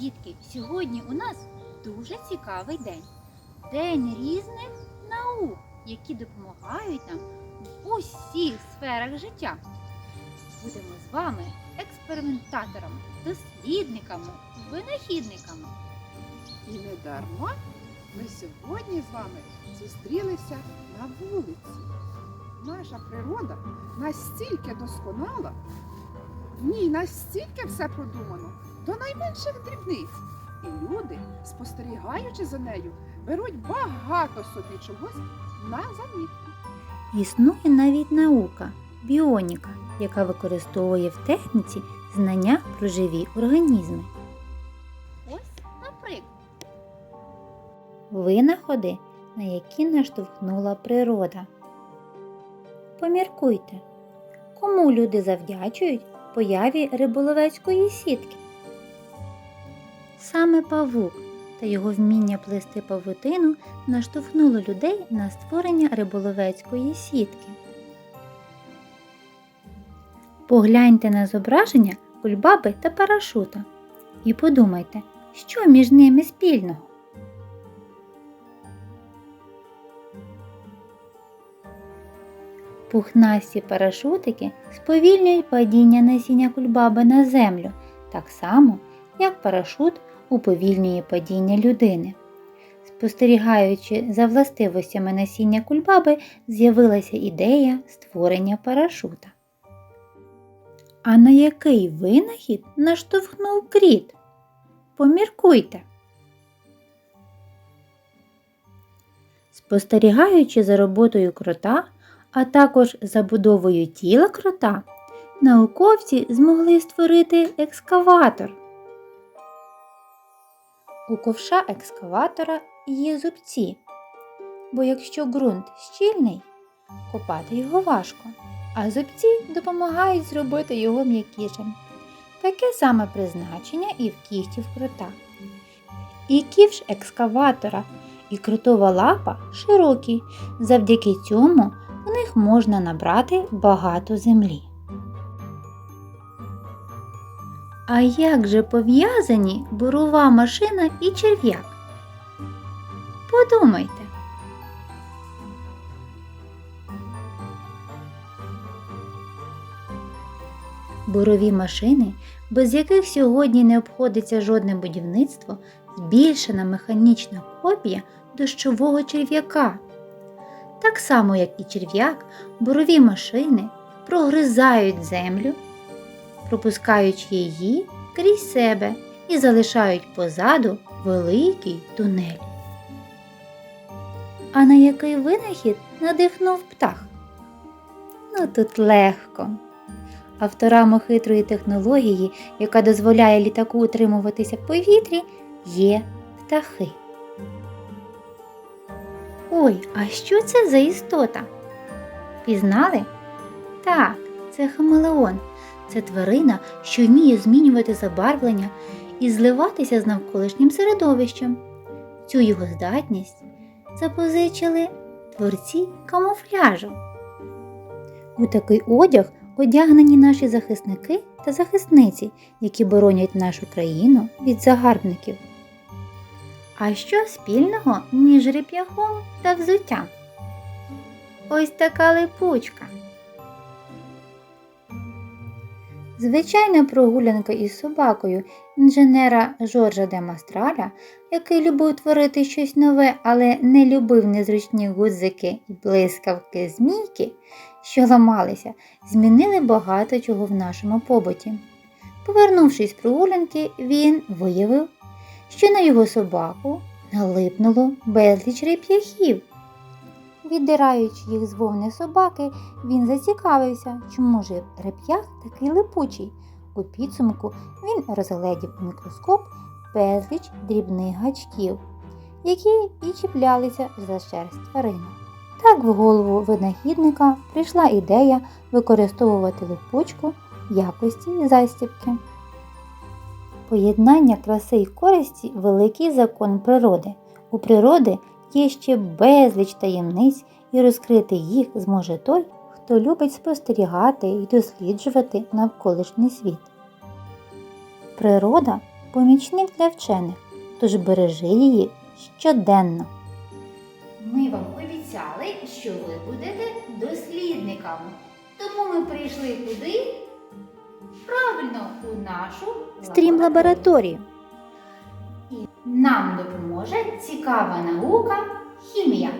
Дітки, сьогодні у нас дуже цікавий день. День різних наук, які допомагають нам в усіх сферах життя. Будемо з вами експериментаторами, дослідниками, винахідниками. І не дарма ми сьогодні з вами зустрілися на вулиці. Наша природа настільки досконала, в ній настільки все продумано до найменших дрібниць. І люди, спостерігаючи за нею, беруть багато собі чогось на замітку. Існує навіть наука біоніка, яка використовує в техніці знання про живі організми. Ось, наприклад, Винаходи, на які наштовхнула природа. Поміркуйте, кому люди завдячують появі риболовецької сітки? Саме павук та його вміння плести павутину наштовхнуло людей на створення риболовецької сітки. Погляньте на зображення кульбаби та парашута і подумайте, що між ними спільного. Пухнасті парашутики сповільнюють падіння насіння кульбаби на землю, так само, як парашут уповільнює падіння людини. Спостерігаючи за властивостями насіння кульбаби, з'явилася ідея створення парашута. А на який винахід наштовхнув кріт? Поміркуйте. Спостерігаючи за роботою крота, а також забудовою тіла крота, науковці змогли створити екскаватор. У ковша екскаватора є зубці, бо якщо ґрунт щільний, копати його важко, а зубці допомагають зробити його м'якішим. Таке саме призначення і в кігтів крота. І ківш екскаватора, і кротова лапа широкі, завдяки цьому в них можна набрати багато землі. А як же пов'язані бурова машина і черв'як? Подумайте. Бурові машини, без яких сьогодні не обходиться жодне будівництво, збільшена механічна копія дощового черв'яка. Так само, як і черв'як, бурові машини прогризають землю, пропускаючи її крізь себе і залишають позаду великий тунель. А на який винахід надихнув птах? Ну тут легко. Авторами хитрої технології, яка дозволяє літаку утримуватися в повітрі, є птахи. Ой, а що це за істота? Пізнали? Так, це хамелеон. Це тварина, що вміє змінювати забарвлення і зливатися з навколишнім середовищем. Цю його здатність запозичили творці камуфляжу. У такий одяг одягнені наші захисники та захисниці, які боронять нашу країну від загарбників. А що спільного між реп'яхом та взуттям? Ось така липучка. Звичайна прогулянка із собакою інженера Жоржа де Мастраля, який любив творити щось нове, але не любив незручні гудзики і блискавки змійки, що ламалися, змінили багато чого в нашому побуті. Повернувшись з прогулянки, він виявив, що на його собаку налипнуло безліч реп'яхів. Віддираючи їх з вовни собаки, він зацікавився, чому ж реп'ях такий липучий. У підсумку він розгледів у мікроскоп безліч дрібних гачків, які і чіплялися за шерсть тварини. Так в голову винахідника прийшла ідея використовувати липучку в якості застібки. Поєднання краси й користі великий закон природи. У природи є ще безліч таємниць, і розкрити їх зможе той, хто любить спостерігати і досліджувати навколишній світ. Природа помічник для вчених, тож бережи її щоденно. Ми вам обіцяли, що ви будете дослідниками. Тому ми прийшли куди? Правильно, у нашу стрім-лабораторію. І нам допоможе цікава наука хімія.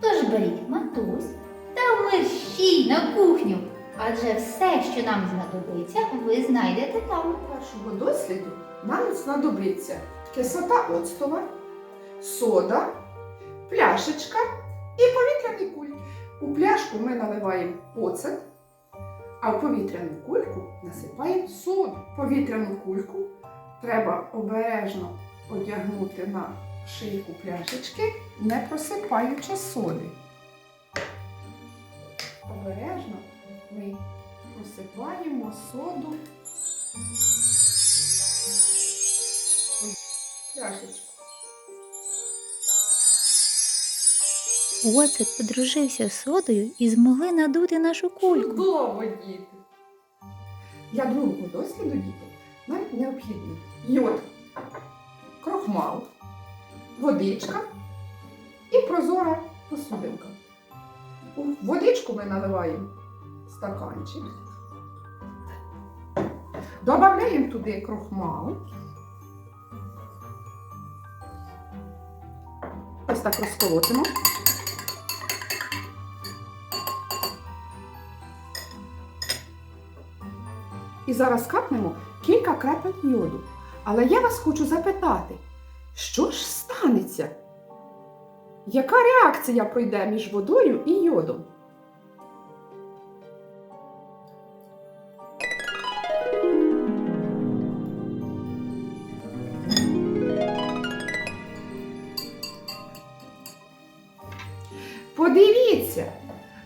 Тож беріть матусь та мерщій на кухню, адже все, що нам знадобиться, ви знайдете там. Першого досліду нам знадобиться кислота оцтова, сода, пляшечка і повітряний кульки. У пляшку ми наливаємо оцет, а в повітряну кульку насипаємо соду. Повітряну кульку треба обережно одягнути на шийку пляшечки, не просипаючи соди. Обережно ми просипаємо соду пляшечку. Оцет подружився з содою і змогли надути нашу кульку. Чудово, діти! Для другого досліду, діти, нам необхідний йод, крохмал, водичка і прозора посудинка. У водичку ми наливаємо стаканчик. Добавляємо туди крохмал. Ось так розколотимо. І зараз капнемо кілька крапель йоду. Але я вас хочу запитати, що ж станеться? Яка реакція пройде між водою і йодом? Подивіться,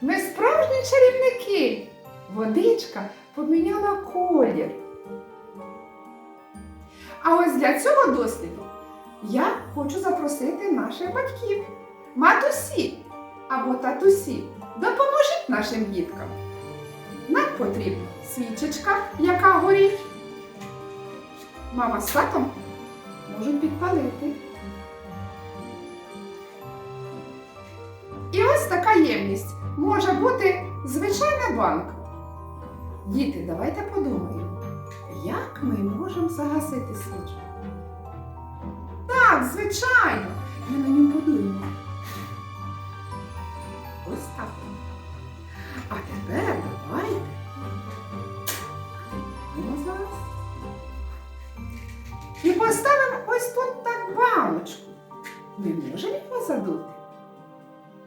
ми справжні чарівники. Водичка поміняла колір. А ось для цього досліду я хочу запросити наших батьків, матусі або татусі. Допоможіть нашим діткам. Нам потрібна свічечка, яка горить. Мама з татом можуть підпалити. І ось така ємність може бути звичайна банка. Діти, давайте подумаємо, як ми можемо загасити свічку? Так, звичайно, ми на ньому будуємо. Ось так. А тепер давайте. І поставимо ось тут так баночку. Ми можемо його задути?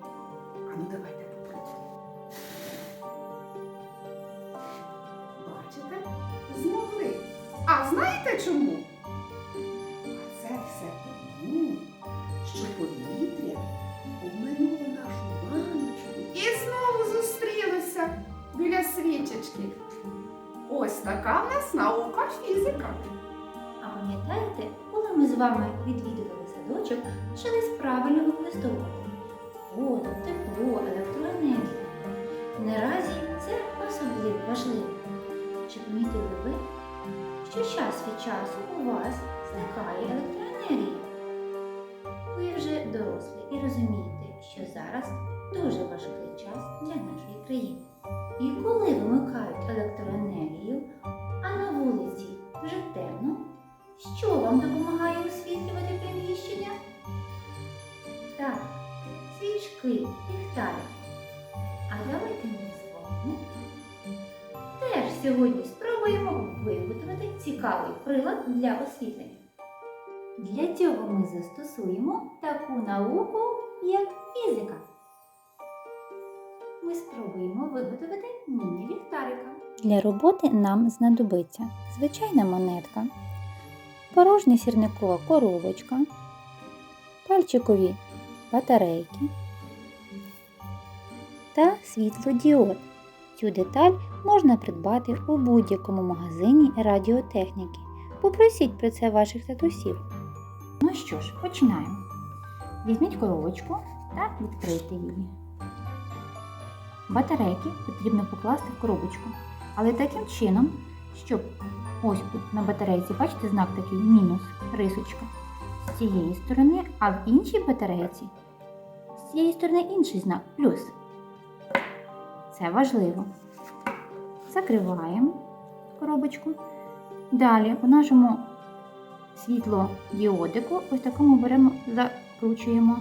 А ну давайте біля. Ось така в нас наука фізика. А пам'ятаєте, коли ми з вами відвідували садочок, вчились правильно використовувати воду, тепло, електроенергію. Наразі це особливо важливо. Чи помітили ви, що час від часу у вас зникає електроенергія? Ви вже дорослі і розумієте, що зараз дуже важкий час для нашої країни. І коли вимикають електроенергію, а на вулиці вже темно, що вам допомагає освітлювати приміщення? Так, свічки, ліхтарі. А давайте ми з вами теж сьогодні спробуємо виготовити цікавий прилад для освітлення. Для цього ми застосуємо таку науку, як фізика. Ми спробуємо виготовити міні-ліхтарика. Для роботи нам знадобиться звичайна монетка, порожня сірникова коробочка, пальчикові батарейки та світлодіод. Цю деталь можна придбати у будь-якому магазині радіотехніки. Попросіть про це ваших татусів. Ну що ж, починаємо. Візьміть коробочку та відкрийте її. Батарейки потрібно покласти в коробочку, але таким чином, щоб ось тут на батарейці, бачите, знак такий мінус, рисочка з цієї сторони, а в іншій батарейці з цієї сторони інший знак плюс. Це важливо. Закриваємо коробочку. Далі у нашому світлодіодику ось такому беремо, закручуємо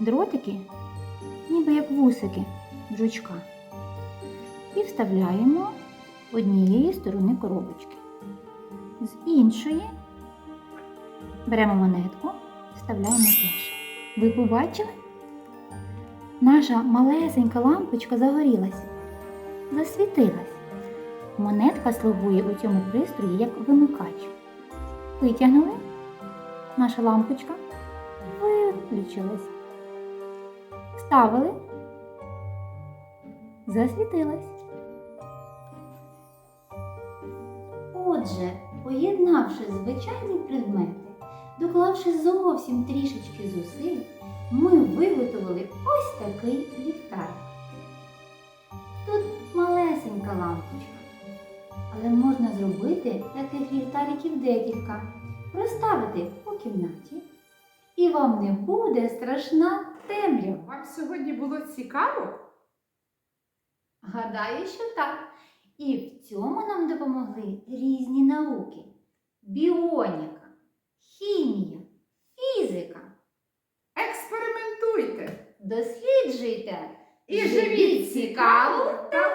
дротики, ніби як вусики жучка. І вставляємо однієї сторони коробочки. З іншої беремо монетку, вставляємо теж. Ви побачили? Наша малесенька лампочка загорілась, засвітилась. Монетка слугує у цьому пристрої як вимикач. Витягнули, наша лампочка виключилась. Вставили, засвітилась. Отже, поєднавши звичайні предмети, доклавши зовсім трішечки зусиль, ми виготовили ось такий ліхтарик. Тут малесенька лампочка, але можна зробити таких ліхтариків декілька, розставити по кімнаті, і вам не буде страшна темрява. Вам сьогодні було цікаво? Гадаю, що так. І в цьому нам допомогли різні науки: біоніка, хімія, фізика. Експериментуйте Досліджуйте і живіть цікаво та